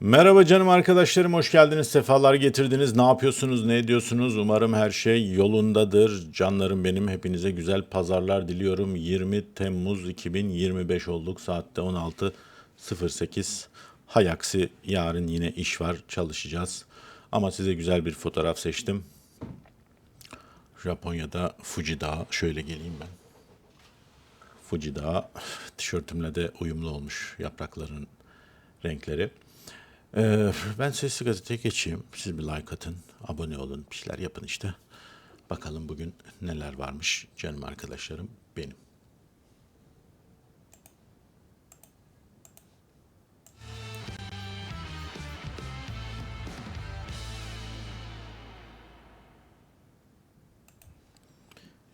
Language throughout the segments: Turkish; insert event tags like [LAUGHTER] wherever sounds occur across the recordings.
Merhaba canım arkadaşlarım, hoş geldiniz, sefalar getirdiniz. Ne yapıyorsunuz, ne ediyorsunuz? Umarım her şey yolundadır. Canlarım benim, hepinize güzel pazarlar diliyorum. 20 Temmuz 2025 olduk, saatte 16.08. Hay aksi yarın yine iş var, çalışacağız. Ama size güzel bir fotoğraf seçtim. Japonya'da Fuji Dağı, şöyle geleyim ben. Fuji Dağı, tişörtümle de uyumlu olmuş yaprakların renkleri. Ee, ben Sesli Gazete'ye geçeyim. Siz bir like atın, abone olun, bir şeyler yapın işte. Bakalım bugün neler varmış canım arkadaşlarım benim.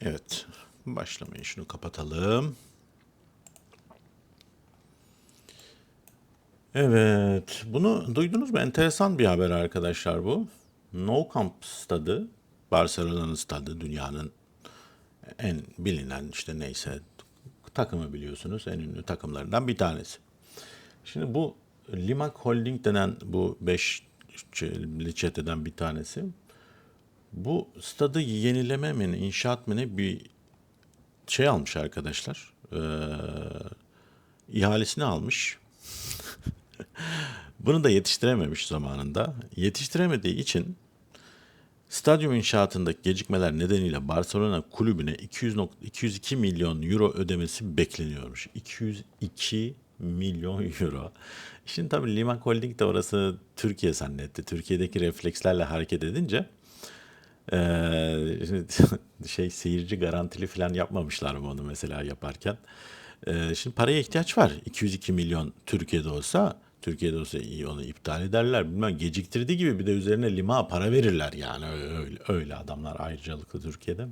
Evet, başlamayın şunu kapatalım. Evet, bunu duydunuz mu? Enteresan bir haber arkadaşlar bu. Nou Camp stadı, Barcelona'nın stadı, dünyanın en bilinen işte neyse takımı biliyorsunuz, en ünlü takımlarından bir tanesi. Şimdi bu Limak Holding denen bu beş çeteden bir tanesi. Bu stadı yenileme mi, inşaat mı ne bir şey almış arkadaşlar. Ee, ihalesini almış. Bunu da yetiştirememiş zamanında. Yetiştiremediği için stadyum inşaatındaki gecikmeler nedeniyle Barcelona kulübüne 200 nok- 202 milyon euro ödemesi bekleniyormuş. 202 milyon euro. Şimdi tabii Liman Holding de orası Türkiye zannetti. Türkiye'deki reflekslerle hareket edince eee, şey seyirci garantili falan yapmamışlar mı onu mesela yaparken. Eee, şimdi paraya ihtiyaç var. 202 milyon Türkiye'de olsa Türkiye'de olsa onu iptal ederler. Bilmem geciktirdiği gibi bir de üzerine lima para verirler yani öyle, öyle adamlar ayrıcalıklı Türkiye'de.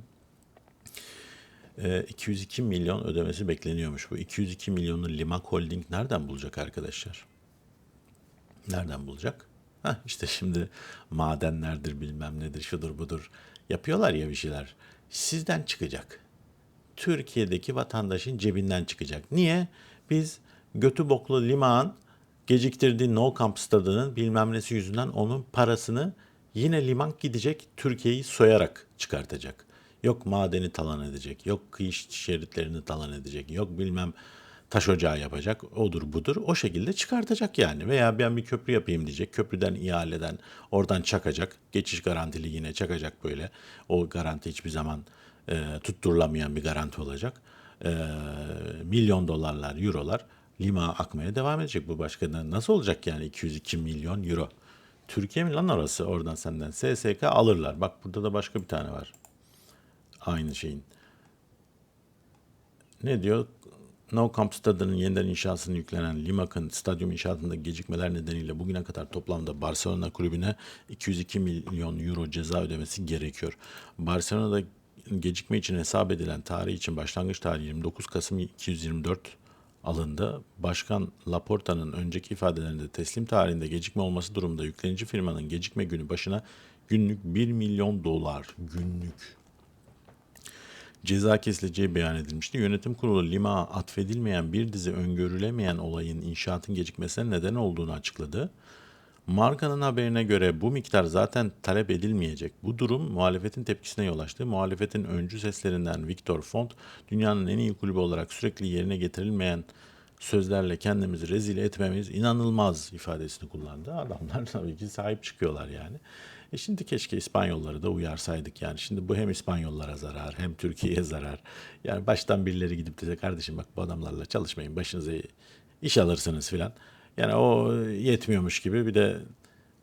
Eee, 202 milyon ödemesi bekleniyormuş. Bu 202 milyonu Limak Holding nereden bulacak arkadaşlar? Nereden bulacak? Hah işte şimdi madenlerdir bilmem nedir şudur budur yapıyorlar ya bir şeyler. Sizden çıkacak. Türkiye'deki vatandaşın cebinden çıkacak. Niye? Biz götü boklu limağın geciktirdiği No Camp stadının bilmem nesi yüzünden onun parasını yine liman gidecek Türkiye'yi soyarak çıkartacak. Yok madeni talan edecek, yok kıyı şeritlerini talan edecek, yok bilmem taş ocağı yapacak, odur budur. O şekilde çıkartacak yani. Veya ben bir köprü yapayım diyecek, köprüden ihaleden oradan çakacak. Geçiş garantili yine çakacak böyle. O garanti hiçbir zaman e, tutturulamayan bir garanti olacak. E, milyon dolarlar, eurolar lima akmaya devam edecek. Bu başka nasıl olacak yani 202 milyon euro? Türkiye mi lan orası? Oradan senden SSK alırlar. Bak burada da başka bir tane var. Aynı şeyin. Ne diyor? Nou Camp stadının yeniden inşasını yüklenen Limak'ın stadyum inşaatında gecikmeler nedeniyle bugüne kadar toplamda Barcelona kulübüne 202 milyon euro ceza ödemesi gerekiyor. Barcelona'da gecikme için hesap edilen tarih için başlangıç tarihi 29 Kasım 224 alındı. Başkan Laporta'nın önceki ifadelerinde teslim tarihinde gecikme olması durumunda yüklenici firmanın gecikme günü başına günlük 1 milyon dolar günlük ceza kesileceği beyan edilmişti. Yönetim kurulu Lima atfedilmeyen bir dizi öngörülemeyen olayın inşaatın gecikmesine neden olduğunu açıkladı. Markanın haberine göre bu miktar zaten talep edilmeyecek. Bu durum muhalefetin tepkisine yol açtı. Muhalefetin öncü seslerinden Victor Font, dünyanın en iyi kulübü olarak sürekli yerine getirilmeyen sözlerle kendimizi rezil etmemiz inanılmaz ifadesini kullandı. Adamlar [LAUGHS] tabii ki sahip çıkıyorlar yani. E şimdi keşke İspanyolları da uyarsaydık yani. Şimdi bu hem İspanyollara zarar hem Türkiye'ye zarar. Yani baştan birileri gidip dese kardeşim bak bu adamlarla çalışmayın başınıza iş alırsınız filan. Yani o yetmiyormuş gibi bir de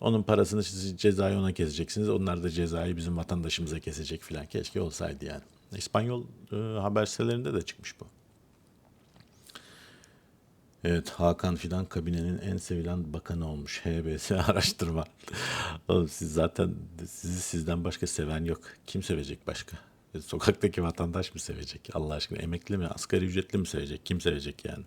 onun parasını siz cezayı ona keseceksiniz. Onlar da cezayı bizim vatandaşımıza kesecek filan. Keşke olsaydı yani. İspanyol e, haber sitelerinde de çıkmış bu. Evet Hakan Fidan kabinenin en sevilen bakanı olmuş. [LAUGHS] HBS araştırma. Oğlum siz zaten sizi sizden başka seven yok. Kim sevecek başka? E, Sokaktaki vatandaş mı sevecek? Allah aşkına emekli mi, asgari ücretli mi sevecek? Kim sevecek yani?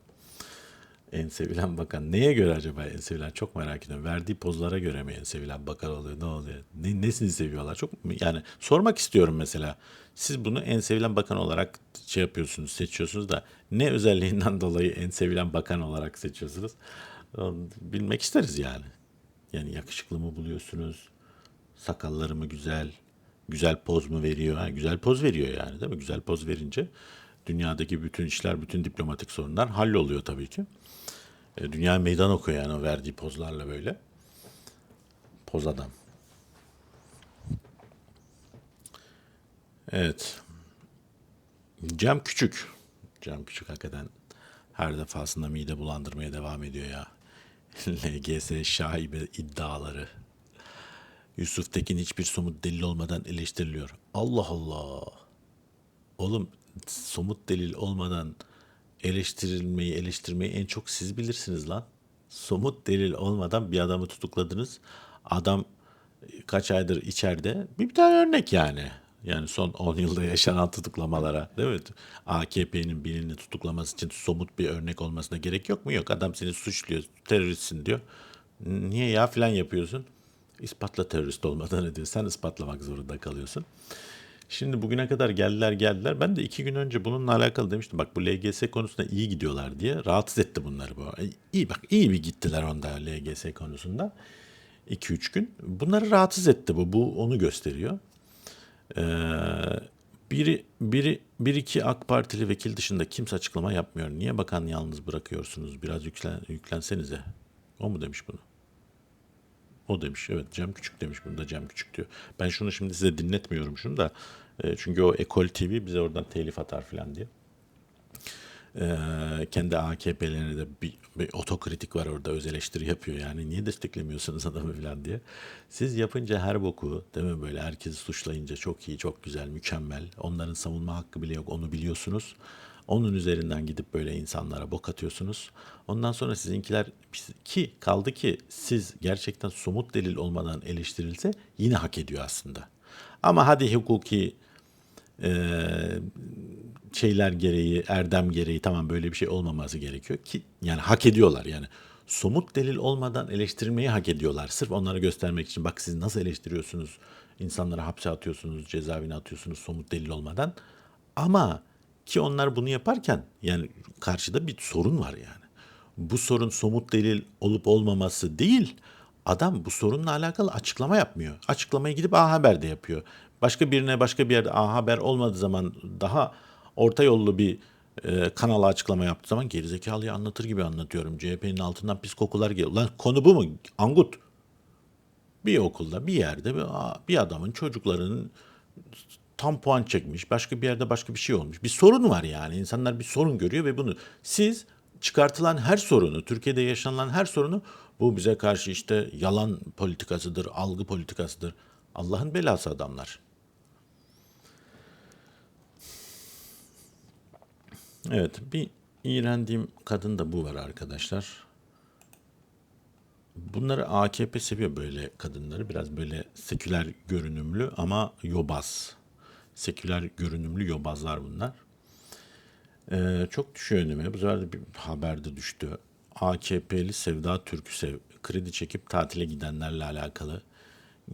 En sevilen bakan. Neye göre acaba en sevilen? Çok merak ediyorum. Verdiği pozlara göre mi en sevilen bakan oluyor? Ne oluyor? Ne, nesini seviyorlar? Çok yani sormak istiyorum mesela. Siz bunu en sevilen bakan olarak şey yapıyorsunuz, seçiyorsunuz da ne özelliğinden [LAUGHS] dolayı en sevilen bakan olarak seçiyorsunuz? Bilmek isteriz yani. Yani yakışıklı mı buluyorsunuz? Sakalları mı güzel? Güzel poz mu veriyor? Ha, güzel poz veriyor yani değil mi? Güzel poz verince dünyadaki bütün işler, bütün diplomatik sorunlar halloluyor tabii ki. E, dünya meydan okuyor yani o verdiği pozlarla böyle. Poz adam. Evet. Cem Küçük. Cem Küçük hakikaten her defasında mide bulandırmaya devam ediyor ya. [LAUGHS] LGS şaibe iddiaları. Yusuf Tekin hiçbir somut delil olmadan eleştiriliyor. Allah Allah. Oğlum somut delil olmadan eleştirilmeyi, eleştirmeyi en çok siz bilirsiniz lan. Somut delil olmadan bir adamı tutukladınız. Adam e, kaç aydır içeride. Bir, tane örnek yani. Yani son 10 yılda yaşanan tutuklamalara değil mi? AKP'nin birini tutuklaması için somut bir örnek olmasına gerek yok mu? Yok. Adam seni suçluyor, teröristsin diyor. Niye ya filan yapıyorsun? İspatla terörist olmadan diyor. Sen ispatlamak zorunda kalıyorsun. Şimdi bugüne kadar geldiler geldiler. Ben de iki gün önce bununla alakalı demiştim. Bak bu LGS konusunda iyi gidiyorlar diye. Rahatsız etti bunları bu. E, İyi bak iyi bir gittiler onda LGS konusunda. 2-3 gün. Bunları rahatsız etti bu. Bu onu gösteriyor. Ee, biri, biri, bir iki AK Partili vekil dışında kimse açıklama yapmıyor. Niye bakan yalnız bırakıyorsunuz? Biraz yüklen, yüklensenize. O mu demiş bunu? O demiş. Evet Cem Küçük demiş. Bunu da Cem Küçük diyor. Ben şunu şimdi size dinletmiyorum şunu da. E, çünkü o Ekol TV bize oradan telif atar falan diye. E, kendi AKP'lerine de bir, bir otokritik var orada öz eleştiri yapıyor yani niye desteklemiyorsunuz adamı falan diye. Siz yapınca her boku değil mi böyle herkesi suçlayınca çok iyi çok güzel mükemmel onların savunma hakkı bile yok onu biliyorsunuz. Onun üzerinden gidip böyle insanlara bok atıyorsunuz. Ondan sonra sizinkiler ki kaldı ki siz gerçekten somut delil olmadan eleştirilse yine hak ediyor aslında. Ama hadi hukuki eee, şeyler gereği, erdem gereği tamam böyle bir şey olmaması gerekiyor ki yani hak ediyorlar yani. Somut delil olmadan eleştirilmeyi hak ediyorlar. Sırf onlara göstermek için bak siz nasıl eleştiriyorsunuz, insanları hapse atıyorsunuz, cezaevine atıyorsunuz somut delil olmadan. Ama ki onlar bunu yaparken yani karşıda bir sorun var yani. Bu sorun somut delil olup olmaması değil. Adam bu sorunla alakalı açıklama yapmıyor. Açıklamayı gidip A Haber'de yapıyor. Başka birine başka bir yerde A Haber olmadığı zaman daha orta yollu bir e, kanala açıklama yaptığı zaman gerizekalıyı anlatır gibi anlatıyorum. CHP'nin altından pis kokular geliyor. Lan konu bu mu? Angut. Bir okulda bir yerde bir adamın çocuklarının tam puan çekmiş. Başka bir yerde başka bir şey olmuş. Bir sorun var yani. İnsanlar bir sorun görüyor ve bunu siz çıkartılan her sorunu, Türkiye'de yaşanılan her sorunu bu bize karşı işte yalan politikasıdır, algı politikasıdır. Allah'ın belası adamlar. Evet, bir iğrendiğim kadın da bu var arkadaşlar. Bunları AKP seviyor böyle kadınları. Biraz böyle seküler görünümlü ama yobaz. Seküler görünümlü yobazlar bunlar. Ee, çok düşüyor önüme. Bu sefer de bir haberde düştü. AKP'li Sevda Türküsev kredi çekip tatile gidenlerle alakalı.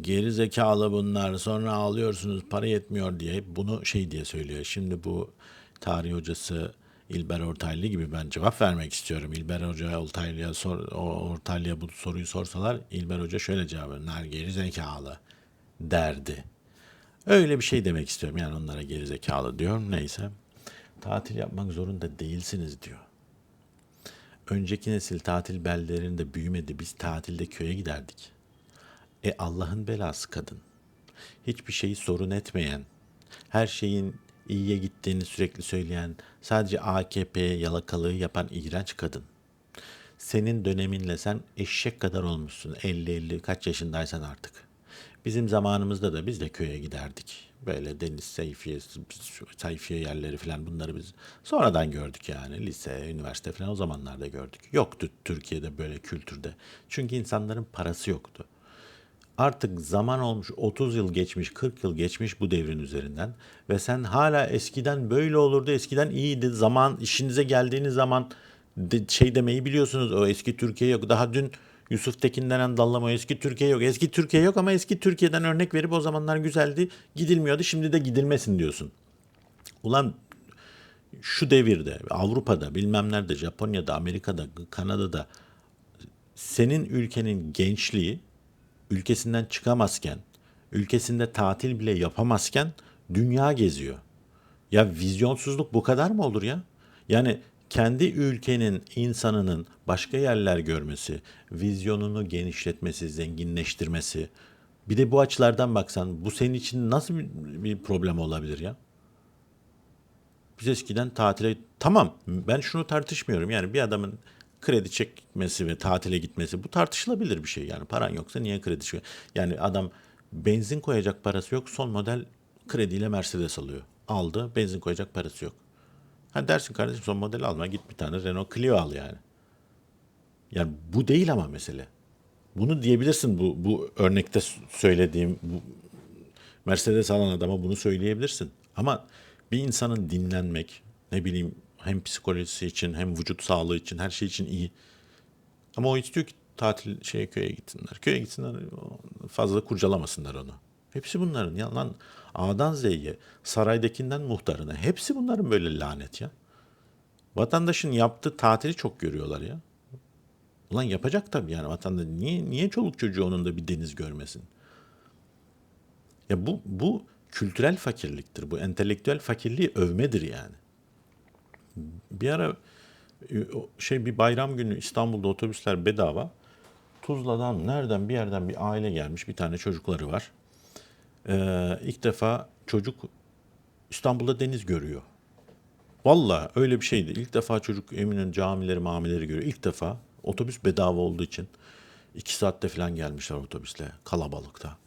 Geri zekalı bunlar sonra ağlıyorsunuz para yetmiyor diye bunu şey diye söylüyor. Şimdi bu tarih hocası İlber Ortaylı gibi ben cevap vermek istiyorum. İlber Hoca Ortaylı'ya sor, Ortaylı'ya bu soruyu sorsalar İlber Hoca şöyle cevap verir. Nar geri zekalı derdi. Öyle bir şey demek istiyorum. Yani onlara geri zekalı diyorum. Neyse. Tatil yapmak zorunda değilsiniz diyor. Önceki nesil tatil beldelerinde büyümedi. Biz tatilde köye giderdik. E Allah'ın belası kadın. Hiçbir şeyi sorun etmeyen, her şeyin iyiye gittiğini sürekli söyleyen, sadece AKP'ye yalakalığı yapan iğrenç kadın. Senin döneminle sen eşek kadar olmuşsun. 50-50 kaç yaşındaysan artık. Bizim zamanımızda da biz de köye giderdik. Böyle deniz sayfiye, sayfiye yerleri falan bunları biz sonradan gördük yani. Lise, üniversite falan o zamanlarda gördük. Yoktu Türkiye'de böyle kültürde. Çünkü insanların parası yoktu. Artık zaman olmuş 30 yıl geçmiş 40 yıl geçmiş bu devrin üzerinden ve sen hala eskiden böyle olurdu eskiden iyiydi zaman işinize geldiğiniz zaman şey demeyi biliyorsunuz o eski Türkiye yok daha dün Yusuf Tekin denen dallama eski Türkiye yok eski Türkiye yok ama eski Türkiye'den örnek verip o zamanlar güzeldi gidilmiyordu şimdi de gidilmesin diyorsun. Ulan şu devirde Avrupa'da bilmem nerede Japonya'da Amerika'da Kanada'da senin ülkenin gençliği ülkesinden çıkamazken, ülkesinde tatil bile yapamazken dünya geziyor. Ya vizyonsuzluk bu kadar mı olur ya? Yani kendi ülkenin insanının başka yerler görmesi, vizyonunu genişletmesi, zenginleştirmesi. Bir de bu açılardan baksan bu senin için nasıl bir, problem olabilir ya? Biz eskiden tatile tamam ben şunu tartışmıyorum. Yani bir adamın kredi çekmesi ve tatile gitmesi bu tartışılabilir bir şey. Yani paran yoksa niye kredi çekiyor? Yani adam benzin koyacak parası yok. Son model krediyle Mercedes alıyor. Aldı benzin koyacak parası yok. Ha dersin kardeşim son model alma git bir tane Renault Clio al yani. Yani bu değil ama mesele. Bunu diyebilirsin bu, bu örnekte söylediğim bu Mercedes alan adama bunu söyleyebilirsin. Ama bir insanın dinlenmek, ne bileyim hem psikolojisi için hem vücut sağlığı için her şey için iyi. Ama o istiyor ki tatil şeye köye gitsinler. Köye gitsinler fazla kurcalamasınlar onu. Hepsi bunların ya lan A'dan Z'ye, saraydakinden muhtarına hepsi bunların böyle lanet ya. Vatandaşın yaptığı tatili çok görüyorlar ya. Ulan yapacak tabii yani vatandaş. Niye, niye çoluk çocuğu onun da bir deniz görmesin? Ya bu, bu kültürel fakirliktir. Bu entelektüel fakirliği övmedir yani. Bir ara e, şey bir bayram günü İstanbul'da otobüsler bedava. Tuzla'dan nereden bir yerden bir aile gelmiş. Bir tane çocukları var. Ee, ilk defa çocuk İstanbul'da deniz görüyor. Valla öyle bir şeydi. İlk defa çocuk Eminönü camileri mamileri görüyor. İlk defa otobüs bedava olduğu için iki saatte falan gelmişler otobüsle kalabalıkta.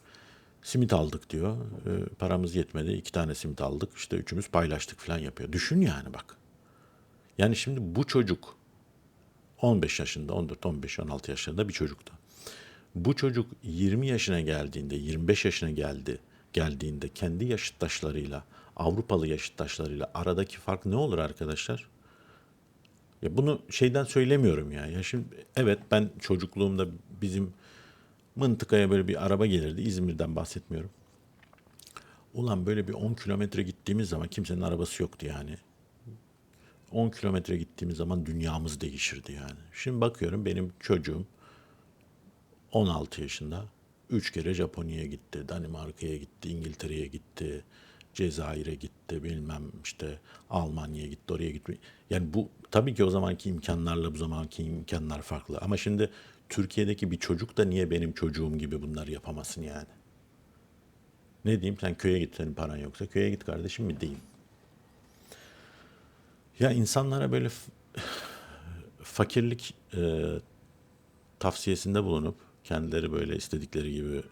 Simit aldık diyor. E, paramız yetmedi. iki tane simit aldık. İşte üçümüz paylaştık falan yapıyor. Düşün yani bak. Yani şimdi bu çocuk 15 yaşında, 14, 15, 16 yaşlarında bir çocuktu. Bu çocuk 20 yaşına geldiğinde, 25 yaşına geldi, geldiğinde kendi yaşıttaşlarıyla, Avrupalı yaşıttaşlarıyla aradaki fark ne olur arkadaşlar? Ya bunu şeyden söylemiyorum ya. Ya şimdi evet ben çocukluğumda bizim mıntıkaya böyle bir araba gelirdi. İzmir'den bahsetmiyorum. Ulan böyle bir 10 kilometre gittiğimiz zaman kimsenin arabası yoktu yani. 10 kilometre gittiğimiz zaman dünyamız değişirdi yani. Şimdi bakıyorum benim çocuğum 16 yaşında. Üç kere Japonya'ya gitti, Danimarka'ya gitti, İngiltere'ye gitti, Cezayir'e gitti, bilmem işte Almanya'ya gitti, oraya gitti. Yani bu tabii ki o zamanki imkanlarla bu zamanki imkanlar farklı. Ama şimdi Türkiye'deki bir çocuk da niye benim çocuğum gibi bunları yapamasın yani? Ne diyeyim sen köye git senin paran yoksa köye git kardeşim mi diyeyim? Ya insanlara böyle [SIGHS] fakirlik e, tavsiyesinde bulunup kendileri böyle istedikleri gibi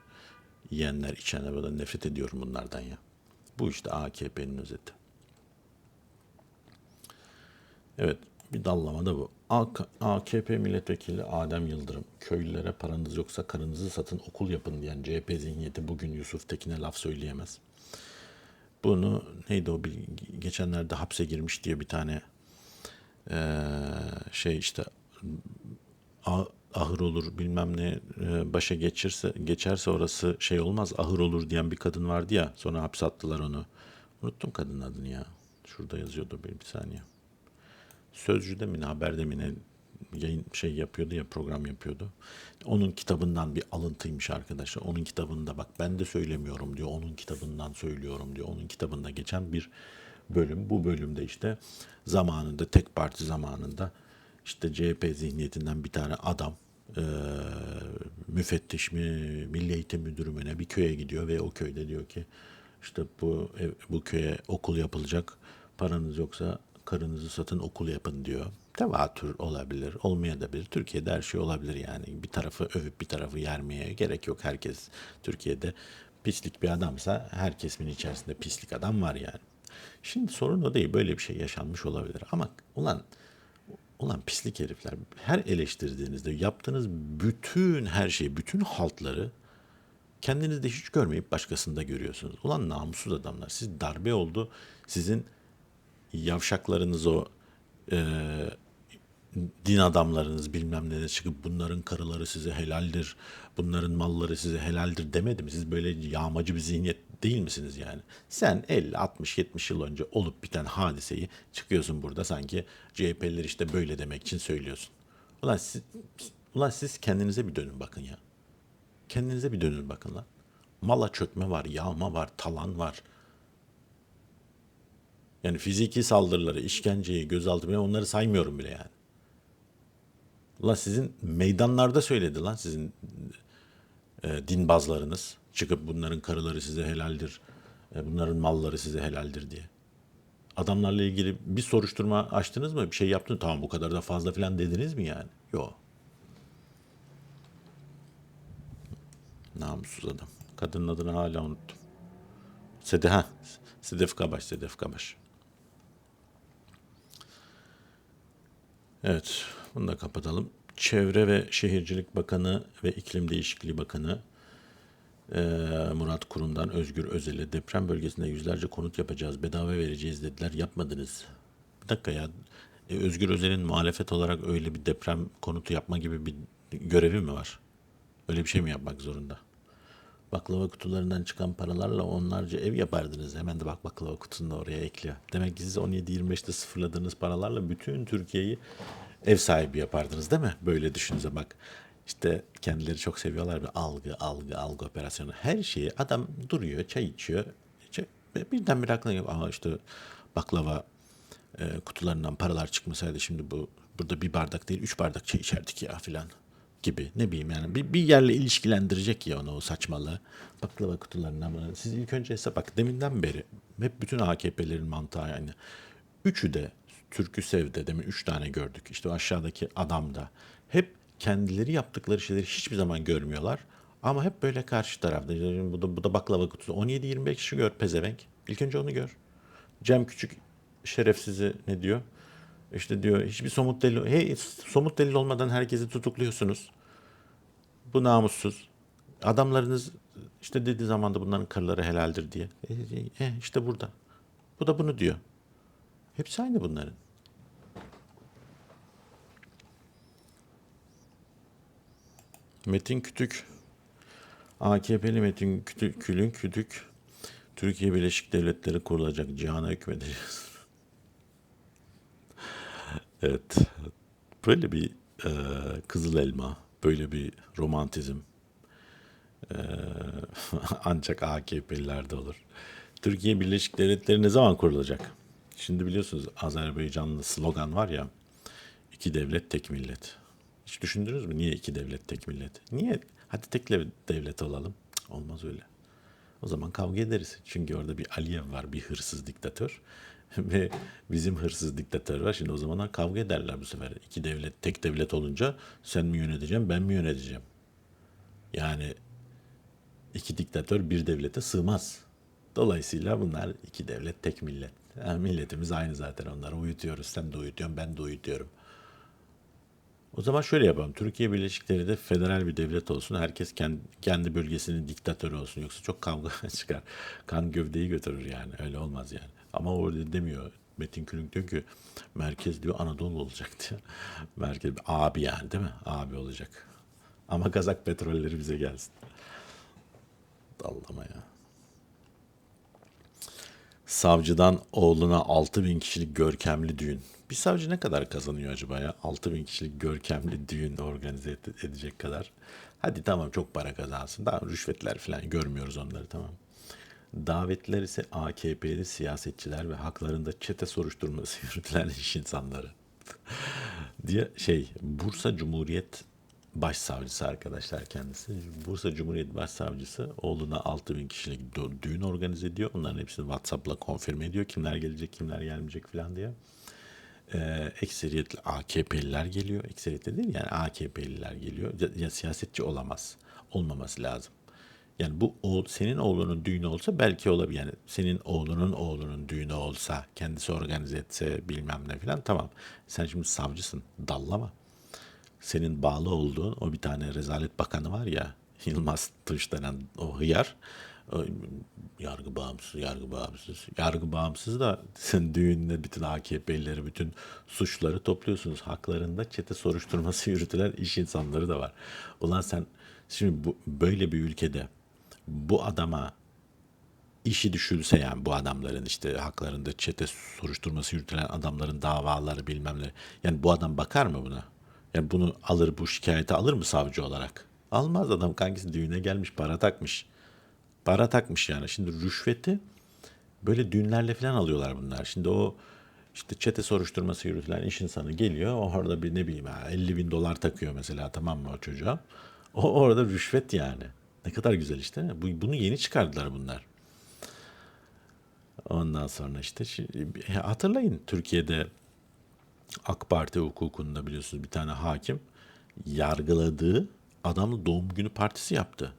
yiyenler, içenler böyle nefret ediyorum bunlardan ya. Bu işte AKP'nin özeti. Evet, bir dallama da bu. AKP milletvekili Adem Yıldırım, köylülere paranız yoksa karınızı satın okul yapın diyen CHP zihniyeti bugün Yusuf Tekin'e laf söyleyemez. Bunu neydi o bir geçenlerde hapse girmiş diye bir tane ee, şey işte ahır olur bilmem ne e, başa geçirse geçerse orası şey olmaz ahır olur diyen bir kadın vardı ya sonra hapse attılar onu. Unuttum kadının adını ya. Şurada yazıyordu bir, bir saniye. Sözcüde mi ne haberde mi ne yayın şey yapıyordu ya program yapıyordu. Onun kitabından bir alıntıymış arkadaşlar. Onun kitabında bak ben de söylemiyorum diyor. Onun kitabından söylüyorum diyor. Onun kitabında geçen bir bölüm. Bu bölümde işte zamanında tek parti zamanında işte CHP zihniyetinden bir tane adam e, müfettiş mi, milli eğitim müdürü mü ne bir köye gidiyor ve o köyde diyor ki işte bu ev, bu köye okul yapılacak paranız yoksa karınızı satın okul yapın diyor. Tevatür olabilir, olmayabilir. Türkiye'de her şey olabilir yani. Bir tarafı övüp bir tarafı yermeye gerek yok. Herkes Türkiye'de pislik bir adamsa her kesimin içerisinde pislik adam var yani. Şimdi sorun o değil. Böyle bir şey yaşanmış olabilir. Ama ulan ulan pislik herifler her eleştirdiğinizde yaptığınız bütün her şeyi, bütün haltları kendinizde hiç görmeyip başkasında görüyorsunuz. Ulan namussuz adamlar. Siz darbe oldu. Sizin yavşaklarınız o e, din adamlarınız bilmem ne çıkıp bunların karıları size helaldir, bunların malları size helaldir demedi mi? Siz böyle yağmacı bir zihniyet değil misiniz yani? Sen 50, 60, 70 yıl önce olup biten hadiseyi çıkıyorsun burada sanki CHP'liler işte böyle demek için söylüyorsun. Ulan siz, ulan siz kendinize bir dönün bakın ya. kendinize bir dönün bakın lan. Mala çökme var, yağma var, talan var. Yani fiziki saldırıları, işkenceyi, gözaltı bile onları saymıyorum bile yani. Ulan sizin meydanlarda söyledi lan sizin e, dinbazlarınız. Çıkıp bunların karıları size helaldir, e, bunların malları size helaldir diye. Adamlarla ilgili bir soruşturma açtınız mı? Bir şey yaptın tamam bu kadar da fazla falan dediniz mi yani? Yok. Namussuz adam. Kadının adını hala unuttum. Sede, ha, Sedef Kabaş, Sedef Kabaş. Evet, bunu da kapatalım. Çevre ve Şehircilik Bakanı ve İklim Değişikliği Bakanı Murat Kurum'dan Özgür Özel'e deprem bölgesinde yüzlerce konut yapacağız, bedava vereceğiz dediler. Yapmadınız. Bir dakika ya. E, Özgür Özel'in muhalefet olarak öyle bir deprem konutu yapma gibi bir görevi mi var? Öyle bir şey mi yapmak zorunda? Baklava kutularından çıkan paralarla onlarca ev yapardınız. Hemen de bak baklava kutusunu oraya ekliyor. Demek ki siz 17-25'te sıfırladığınız paralarla bütün Türkiye'yi ev sahibi yapardınız değil mi? Böyle düşününüze bak. İşte kendileri çok seviyorlar bir algı, algı, algı operasyonu. Her şeyi adam duruyor, çay içiyor. Birden bir aklına geliyor. Aa işte baklava e, kutularından paralar çıkmasaydı şimdi bu burada bir bardak değil üç bardak çay içerdik ya filan gibi ne bileyim yani bir, bir yerle ilişkilendirecek ya onu o saçmalığı baklava kutularından mı? siz ilk önce hesap bak deminden beri hep bütün AKP'lerin mantığı yani üçü de Türkü Sev'de demin üç tane gördük işte aşağıdaki adam da hep kendileri yaptıkları şeyleri hiçbir zaman görmüyorlar ama hep böyle karşı tarafta bu da, bu da baklava kutusu 17-25 kişi gör pezevenk İlk önce onu gör Cem Küçük şerefsizi ne diyor? İşte diyor hiçbir somut delil, hey, somut delil olmadan herkesi tutukluyorsunuz. Bu namussuz. Adamlarınız işte dediği zaman da bunların karıları helaldir diye. E, e, e, işte burada. Bu da bunu diyor. Hepsi aynı bunların. Metin Kütük. AKP'li Metin Kütük, Külün Kütük. Türkiye Birleşik Devletleri kurulacak. Cihana hükmedeceğiz. [LAUGHS] Evet. Böyle bir e, kızıl elma, böyle bir romantizm e, [LAUGHS] ancak AKP'lilerde olur. Türkiye Birleşik Devletleri ne zaman kurulacak? Şimdi biliyorsunuz Azerbaycanlı slogan var ya, iki devlet tek millet. Hiç düşündünüz mü niye iki devlet tek millet? Niye? Hadi tek devlet olalım. Olmaz öyle. O zaman kavga ederiz. Çünkü orada bir Aliyev var, bir hırsız diktatör. [LAUGHS] Ve bizim hırsız diktatör var. Şimdi o zamanlar kavga ederler bu sefer. İki devlet, tek devlet olunca sen mi yöneteceğim, ben mi yöneteceğim? Yani iki diktatör bir devlete sığmaz. Dolayısıyla bunlar iki devlet, tek millet. Yani milletimiz aynı zaten onları uyutuyoruz. Sen de uyutuyorsun, ben de uyutuyorum. O zaman şöyle yapalım. Türkiye Birleşik Devletleri federal bir devlet olsun. Herkes kendi, kendi bölgesinin diktatörü olsun. Yoksa çok kavga [LAUGHS] çıkar. Kan gövdeyi götürür yani. Öyle olmaz yani. Ama orada demiyor. Metin Külünk diyor ki merkez diyor Anadolu olacak diyor. [LAUGHS] Merkez abi yani değil mi? Abi olacak. Ama Kazak petrolleri bize gelsin. Dallama ya. Savcıdan oğluna 6 bin kişilik görkemli düğün. Bir savcı ne kadar kazanıyor acaba ya? 6 bin kişilik görkemli düğün organize ed- edecek kadar. Hadi tamam çok para kazansın. Daha rüşvetler falan görmüyoruz onları tamam. Davetliler ise AKP'li siyasetçiler ve haklarında çete soruşturması [LAUGHS] yürütülen iş insanları. [LAUGHS] diye şey Bursa Cumhuriyet Başsavcısı arkadaşlar kendisi. Bursa Cumhuriyet Başsavcısı oğluna 6 bin kişilik dü- düğün organize ediyor. Onların hepsini WhatsApp'la konfirme ediyor. Kimler gelecek, kimler gelmeyecek falan diye. Ee, ekseriyetle AKP'liler geliyor. Ekseriyetle değil yani AKP'liler geliyor. Ya, ya siyasetçi olamaz. Olmaması lazım. Yani bu oğul, senin oğlunun düğünü olsa belki olabilir. Yani senin oğlunun oğlunun düğünü olsa, kendisi organize etse bilmem ne falan tamam. Sen şimdi savcısın, dallama. Senin bağlı olduğun o bir tane rezalet bakanı var ya, [LAUGHS] Yılmaz Tunç denen o hıyar. Yargı bağımsız, yargı bağımsız. Yargı bağımsız da [LAUGHS] sen düğünde bütün AKP'lileri, bütün suçları topluyorsunuz. Haklarında çete soruşturması [LAUGHS] yürütülen iş insanları da var. Ulan sen şimdi bu, böyle bir ülkede bu adama işi düşülse yani bu adamların işte haklarında çete soruşturması yürütülen adamların davaları bilmem ne. Yani bu adam bakar mı buna? Yani bunu alır bu şikayeti alır mı savcı olarak? Almaz adam kankisi düğüne gelmiş para takmış. Para takmış yani. Şimdi rüşveti böyle düğünlerle falan alıyorlar bunlar. Şimdi o işte çete soruşturması yürütülen iş insanı geliyor. O orada bir ne bileyim ha, 50 bin dolar takıyor mesela tamam mı o çocuğa. O orada rüşvet yani. Ne kadar güzel işte. Bu, bunu yeni çıkardılar bunlar. Ondan sonra işte şi- hatırlayın Türkiye'de AK Parti hukukunda biliyorsunuz bir tane hakim yargıladığı adamla doğum günü partisi yaptı.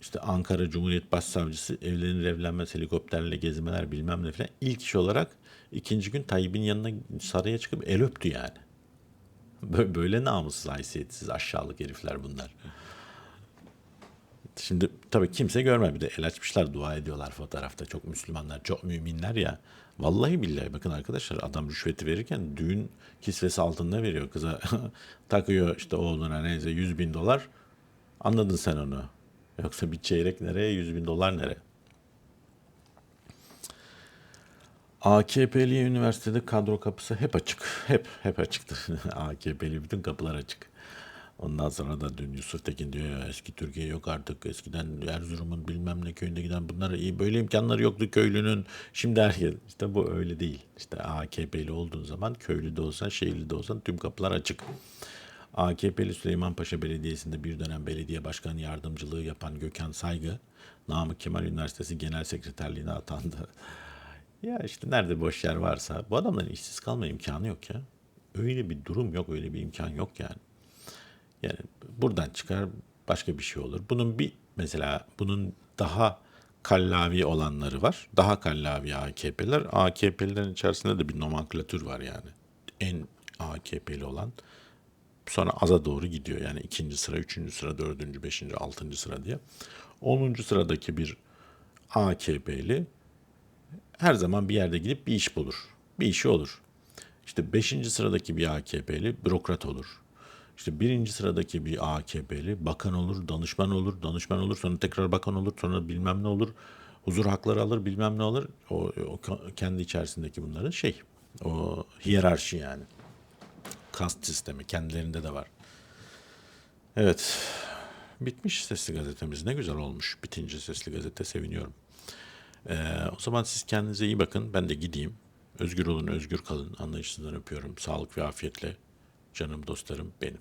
İşte Ankara Cumhuriyet Başsavcısı evlenir evlenmez helikopterle gezmeler bilmem ne falan. İlk iş olarak ikinci gün Tayyip'in yanına saraya çıkıp el öptü yani. Bö- Böyle namussuz, haysiyetsiz, aşağılık herifler bunlar. Şimdi tabii kimse görmez. Bir de el açmışlar, dua ediyorlar fotoğrafta. Çok Müslümanlar, çok müminler ya. Vallahi billahi bakın arkadaşlar adam rüşveti verirken düğün kisvesi altında veriyor kıza. [LAUGHS] takıyor işte oğluna neyse 100 bin dolar. Anladın sen onu. Yoksa bir çeyrek nereye, 100 bin dolar nereye? AKP'li üniversitede kadro kapısı hep açık. Hep, hep açıktır. [LAUGHS] AKP'li bütün kapılar açık. Ondan sonra da dün Yusuf Tekin diyor ya eski Türkiye yok artık. Eskiden Erzurum'un bilmem ne köyünde giden bunlar iyi. Böyle imkanları yoktu köylünün. Şimdi herkes işte bu öyle değil. İşte AKP'li olduğun zaman köylü de olsan şehirli de olsan tüm kapılar açık. AKP'li Süleymanpaşa Belediyesi'nde bir dönem belediye başkan yardımcılığı yapan Gökhan Saygı, Namık Kemal Üniversitesi Genel Sekreterliğine atandı. [LAUGHS] Ya işte nerede boş yer varsa bu adamların işsiz kalma imkanı yok ya. Öyle bir durum yok, öyle bir imkan yok yani. Yani buradan çıkar başka bir şey olur. Bunun bir mesela bunun daha kallavi olanları var. Daha kallavi AKP'ler. AKP'lerin içerisinde de bir nomenklatür var yani. En AKP'li olan sonra aza doğru gidiyor. Yani ikinci sıra, üçüncü sıra, dördüncü, beşinci, altıncı sıra diye. Onuncu sıradaki bir AKP'li her zaman bir yerde gidip bir iş bulur. Bir işi olur. İşte beşinci sıradaki bir AKP'li bürokrat olur. İşte birinci sıradaki bir AKP'li bakan olur, danışman olur, danışman olur, sonra tekrar bakan olur, sonra bilmem ne olur, huzur hakları alır, bilmem ne olur. O, o kendi içerisindeki bunların şey, o hiyerarşi yani. Kast sistemi kendilerinde de var. Evet, bitmiş Sesli Gazetemiz. Ne güzel olmuş. Bitince Sesli Gazete seviniyorum. Ee, o zaman siz kendinize iyi bakın. Ben de gideyim. Özgür olun, özgür kalın. Anlayışınızdan öpüyorum. Sağlık ve afiyetle. Canım dostlarım benim.